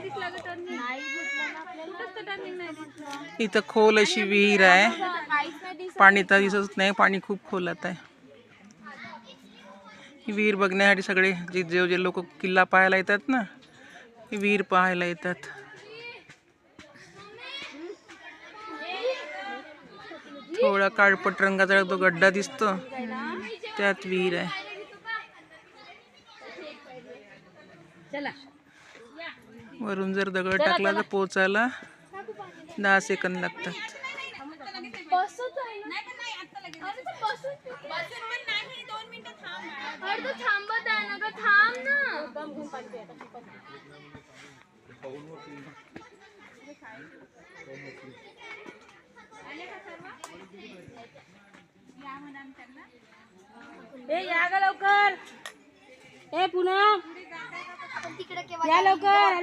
नाही दिसला ग टर्निंग नाही दिसला ना आपल्याला. टर्निंग नाही दिसला. इथं खोल अशी विहीर आहे. पाणी तर दिसत नाही पाणी खूप खोलात आहे. ही विहीर बघण्यासाठी सगळे जे जे जे लोक किल्ला पाहायला येतात ना ही विहीर पाहायला येतात. थोडा काळपट रंगाचा तो गड्डा दिसतो. त्यात विहीर आहे. चला. वरून जर दगड टाकला तर पोचायला दहा सेकंद लागतात. ए या ग लवकर. ए पुन्हा या लवकर.